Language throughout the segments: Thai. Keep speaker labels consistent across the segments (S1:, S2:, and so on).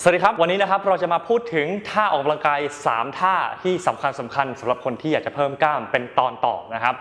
S1: สวัสดีครับ วันนี้นะครับเราจะมาพูดถึงท่าออกกำลังกาย 3 ท่าที่สำคัญสำคัญสำหรับคนที่อยากจะเพิ่มกล้ามเป็นตอนต่อนะครับ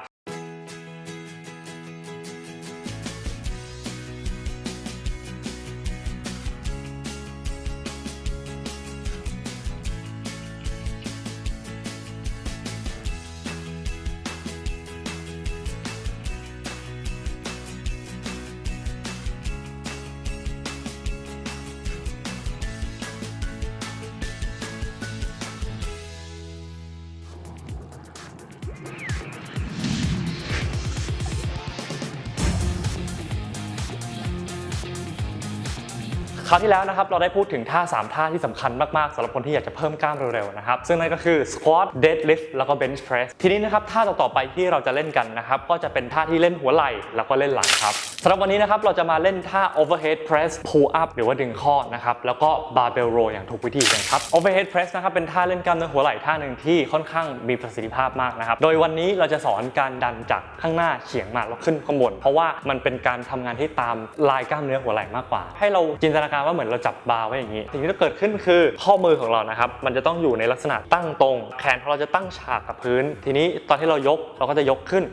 S1: คราวที่แล้วนะครับเราได้พูดถึงท่า 3 ท่าที่สำคัญมาก ๆสำหรับคนที่อยากจะเพิ่มกล้ามเร็ว ๆ นะครับ ซึ่งนั่นก็คือ squat deadlift แล้วก็ bench press ทีนี้นะครับท่าต่อๆไปที่เราจะเล่นกันนะครับก็จะเป็นท่าที่เล่นหัวไหล่แล้วก็เล่นหลังครับ สำหรับวันนี้นะครับเราจะมาเล่นท่า overhead press pull up หรือว่าดึงข้อนะครับแล้วก็ barbell row อย่างถูกวิธีกันครับ overhead press นะครับเป็นท่าเล่นกล้ามเนื้อหัวไหล่ท่าหนึ่งที่ค่อนข้างมีประสิทธิภาพมากนะครับโดยวันนี้เราจะสอนการดันจากข้างหน้าเฉียงมาแล้วขึ้นข้างบน เพราะว่ามันเป็นการทำงานที่ตามลายกล้ามเนื้อหัวไหล่มากกว่า ให้เราจินตนาการว่าเหมือนเราจับบาร์ไว้อย่างนี้สิ่งที่จะเกิดขึ้นคือข้อมือของเรานะครับมันจะต้องอยู่ในลักษณะตั้งตรง แขนของเราจะตั้งฉากกับพื้น ทีนี้ตอนที่เรายกเราก็จะยกขึ้น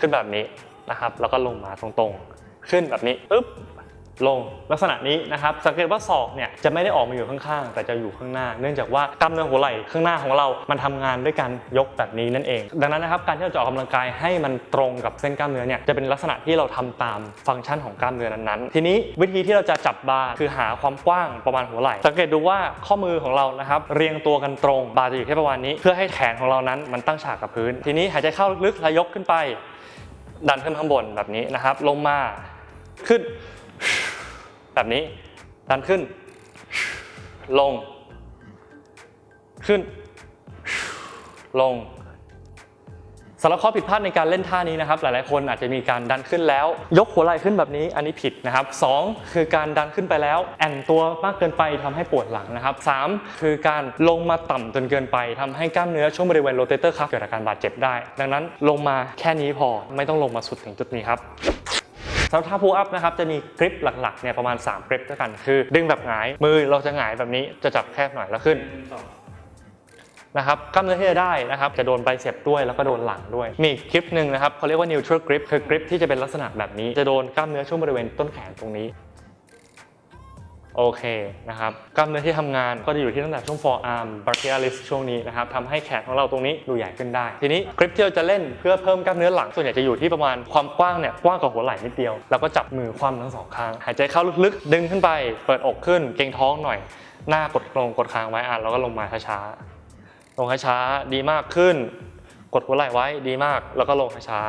S1: ขึ้นแบบนี้ นะครับ แล้วก็ลงมาตรงๆ ขึ้นแบบนี้ปึ๊บลงลักษณะนี้นะครับ สังเกตว่าศอกเนี่ยจะไม่ได้ออกมาอยู่ข้างๆ แต่จะอยู่ข้างหน้า เนื่องจากว่ากล้ามเนื้อหัวไหล่ข้างหน้าของเรา มันทำงานด้วยการยกแบบนี้นั่นเอง ดังนั้นนะครับการที่เราจะออกกำลังกายให้มันตรงกับเส้นกล้ามเนื้อเนี่ยจะเป็นลักษณะที่เราทำตามฟังก์ชันของกล้ามเนื้อนั้นๆ ทีนี้วิธีที่เราจะจับบาร์คือหาความกว้างประมาณหัวไหล่ สังเกตดูว่าข้อมือของเรานะครับเรียงตัวกันตรงบาร์จะอยู่แค่ประมาณนี้ เพื่อให้แขนของเรานั้นมันตั้งฉากกับพื้น ทีนี้หายใจเข้าลึกๆแล้วยกขึ้นไป ดันขึ้นข้างบนแบบนี้นะครับ ลงมาขึ้น แบบนี้ ดันขึ้น ลง ขึ้น ลง สำหรับข้อผิดพลาดในการเล่นท่านี้นะครับหลายๆคนอาจจะมีการดันขึ้นแล้ว ยกหัวไหล่ขึ้นแบบนี้อันนี้ผิดนะครับสองคือการดันขึ้นไปแล้ว แอนตัวมากเกินไปทำให้ปวดหลังนะครับสามคือการลงมาต่ำจนเกินไปทำให้กล้ามเนื้อช่วงบริเวณโรเตเตอร์คัฟเกิดอาการบาดเจ็บได้ ดังนั้นลงมาแค่นี้พอไม่ต้องลงมาสุดถึงจุดนี้ครับสำหรับท่า pull up นะครับจะมีกริปหลักๆเนี่ยประมาณ3กริปด้วยกัน คือ ดึงแบบหงายมือเราจะหงายแบบนี้จะจับแคบหน่อยแล้วขึ้น นะครับกล้ามเนื้อที่จะได้นะครับจะโดนไบเซปด้วยแล้วก็โดนหลังด้วย มีอีกกริปหนึ่งนะครับเขาเรียกว่า neutral grip คือกริปที่จะเป็นลักษณะแบบนี้ จะโดนกล้ามเนื้อช่วงบริเวณต้นแขนตรงนี้โอเคนะครับกล้ามเนื้อที่ทำงานก็จะอยู่ที่ตั้งแต่ช่วง forearm brachialis ช่วงนี้นะครับทำให้แขนของเราตรงนี้ดูใหญ่ขึ้นได้ ทีนี้กริปที่เราจะเล่นเพื่อเพิ่มกล้ามเนื้อหลังส่วนใหญ่จะอยู่ที่ประมาณความกว้างเนี่ยกว้างกว่าหัวไหล่นิดเดียว แล้วก็จับมือคว่ำทั้งสองข้าง หายใจเข้าลึกๆ ดึงขึ้นไป เปิดอกขึ้น เกรงท้องหน่อย หน้ากดลงกดค้างไว้อะแล้วก็ลงมาช้าๆ ลงช้าๆดีมากขึ้น กดหัวไหล่ไว้ดีมาก แล้วก็ลงช้า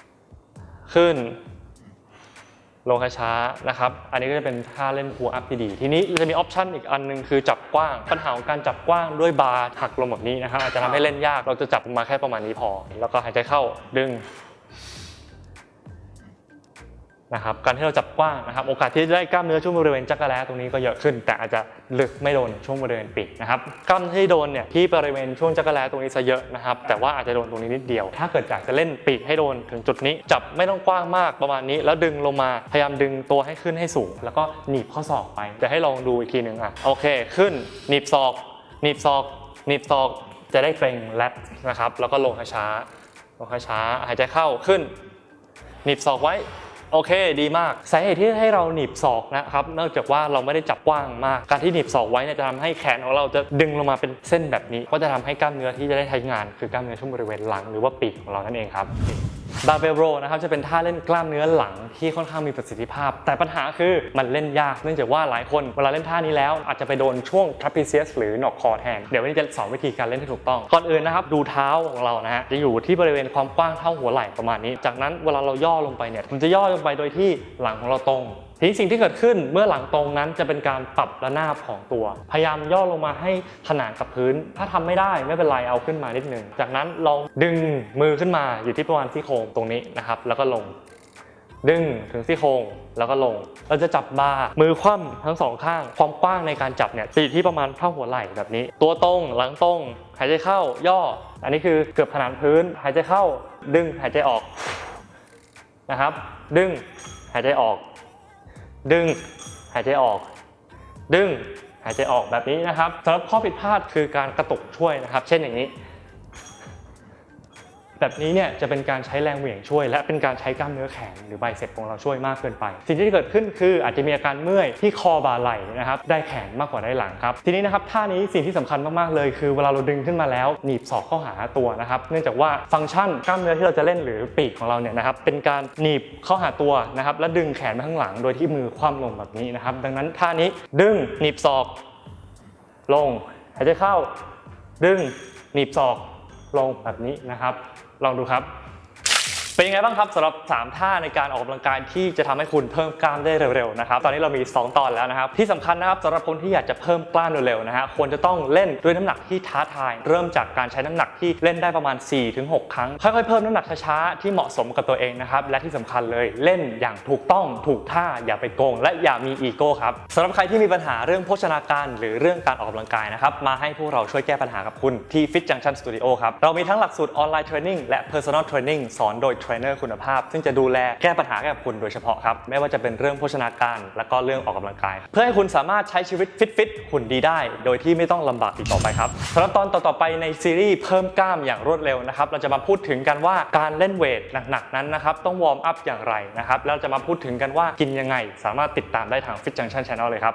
S1: ๆขึ้น ลงช้าๆนะครับ อันนี้ก็จะเป็นท่าเล่นหัวอัพที่ดี ทีนี้จะมีออปชันอีกอันหนึงคือจับกว้าง ปัญหาของการจับกว้างด้วยบาร์หักลงแบบนี้นะครับอาจจะทำให้เล่นยาก เราจะจับมาแค่ประมาณนี้พอ แล้วก็หายใจเข้าดึง นะครับการที่เราจับกว้างนะครับโอกาสที่จะได้กล้ามเนื้อช่วงบริเวณจักรแล้ตรงนี้ก็เยอะขึ้น แต่อาจจะลึกไม่โดนช่วงบริเวณปีกนะครับกล้ามที่โดนเนี่ยที่บริเวณช่วงจักรแล้ตรงนี้ซะเยอะนะครับแต่ว่าอาจจะโดนตรงนี้นิดเดียว ถ้าเกิดอยากจะเล่นปีกให้โดนถึงจุดนี้ จับไม่ต้องกว้างมากประมาณนี้ แล้วดึงลงมาพยายามดึงตัวให้ขึ้นให้สูง แล้วก็หนีบข้อศอกไปเดี๋ยวให้ลองดูอีกทีหนึ่งอะโอเค ขึ้นหนีบศอกหนีบศอกหนีบศอกจะได้เกรงแรดนะครับแล้วก็ลงช้าลงช้าหายใจเข้าขึ้นหนีบศอกไว้ โอเค ดีมากสาเหตุที่ให้เราหนีบศอกนะครับเนื่องจากว่าเราไม่ได้จับกว้างมาก การที่หนีบศอกไว้เนี่ยจะทำให้แขนของเราจะดึงลงมาเป็นเส้นแบบนี้ ก็จะทำให้กล้ามเนื้อที่จะได้ใช้งาน คือกล้ามเนื้อช่วงบริเวณหลังหรือว่าปีกของเรานั่นเองครับ บาร์เบลโรนะครับจะเป็นท่าเล่นกล้ามเนื้อหลังที่ค่อนข้างมีประสิทธิภาพ แต่ปัญหาคือมันเล่นยากเนื่องจากว่าหลายคนเวลาเล่นท่านี้แล้วอาจจะไปโดนช่วงทรัพเซียสหรือหนอกคอแทนเดี๋ยววันนี้จะสอนวิธีการเล่นที่ถูกต้องก่อนอื่นนะครับดูเท้าของเรานะฮะจะอยู่ที่บริเวณความกว้างเท่าหัวไหล่ประมาณนี้ จากนั้นเวลาเราย่อลงไปเนี่ยมันจะย่อลงไปโดยที่หลังของเราตรง ทีนี้สิ่งที่เกิดขึ้นเมื่อหลังตรงนั้นจะเป็นการปรับระนาบของตัว พยายามย่อลงมาให้ขนานกับพื้น ถ้าทำไม่ได้ไม่เป็นไรเอาขึ้นมานิดนึง จากนั้นลองดึงมือขึ้นมาอยู่ที่ประมาณซี่โครงตรงนี้นะครับ แล้วก็ลง ดึงถึงซี่โครงแล้วก็ลง เราจะจับบาร์มือคว่ำทั้งสองข้าง ความกว้างในการจับเนี่ยจะอยู่ที่ประมาณเท่าหัวไหล่แบบนี้ ตัวตรงหลังตรงหายใจเข้าย่อ อันนี้คือเกือบขนานพื้น หายใจเข้า ดึงหายใจออกนะครับ ดึงหายใจออก ดึงหายใจออก ดึงหายใจออกแบบนี้นะครับสำหรับข้อผิดพลาดคือการกระตุกช่วยนะครับ เช่นอย่างนี้ แบบนี้เนี่ยจะเป็นการใช้แรงเหวี่ยงช่วย และเป็นการใช้กล้ามเนื้อแขนหรือไบเซ็ปของเราช่วยมากเกินไป สิ่งที่เกิดขึ้นคืออาจจะมีอาการเมื่อยที่คอบ่าไหล่นะครับได้แขนมากกว่าได้หลังครับ ทีนี้นะครับท่านี้สิ่งที่สำคัญมากๆเลยคือเวลาเราดึงขึ้นมาแล้วหนีบศอกเข้าหาตัวนะครับเนื่องจากว่าฟังก์ชันกล้ามเนื้อที่เราจะเล่นหรือปีกของเราเนี่ยนะครับเป็นการหนีบเข้าหาตัวนะครับและดึงแขนไปข้างหลัง โดยที่มือคว่ำลงแบบนี้นะครับ ดังนั้นท่านี้ดึงหนีบศอก ลงหายใจเข้า ดึงหนีบศอก ลงแบบนี้นะครับ ลองดูครับ เป็นยังไงบ้างครับสำหรับ 3 ท่าในการออกกำลังกายที่จะทำให้คุณเพิ่มกล้ามได้เร็วๆนะครับตอนนี้เรามี 2 ตอนแล้วนะครับที่สำคัญนะครับสำหรับคนที่อยากจะเพิ่มกล้ามเร็วๆนะฮะควรจะต้องเล่นด้วยน้ำหนักที่ท้าทาย เริ่มจากการใช้น้ำหนักที่เล่นได้ประมาณ 4-6 ครั้งค่อยๆเพิ่มน้ำหนักช้าๆที่เหมาะสมกับตัวเองนะครับและที่สำคัญเลยเล่นอย่างถูกต้องถูกท่าอย่าไปโกง และอย่ามีอีโก้ครับสำหรับใครที่มีปัญหาเรื่องโภชนาการหรือเรื่องการออกกำลังกายนะครับมาให้พวกเราช่วยแก้ปัญหากับคุณที่ Fit Junction Studio ครับเรามีทั้งหลักสูตรออนไลน์เทรนนิ่งและ Personal Training สอนโดยเทรนเนอร์คุณภาพ ซึ่งจะดูแลแก้ปัญหาให้กับคุณโดยเฉพาะครับไม่ว่าจะเป็นเรื่องโภชนาการ และก็เรื่องออกกำลังกาย เพื่อให้คุณสามารถใช้ชีวิตฟิตฟิตๆหุ่นดีได้ โดยที่ไม่ต้องลำบากอีกต่อไปครับสำหรับตอนต่อๆไปในซีรีส์เพิ่มกล้ามอย่างรวดเร็วนะครับเราจะมาพูดถึงกันว่าการเล่นเวทหนักๆนั้นนะครับต้องวอร์มอัพอย่างไรนะครับแล้วจะมาพูดถึงกันว่ากินยังไง สามารถติดตามได้ทาง Fit Junction Channel เลยครับ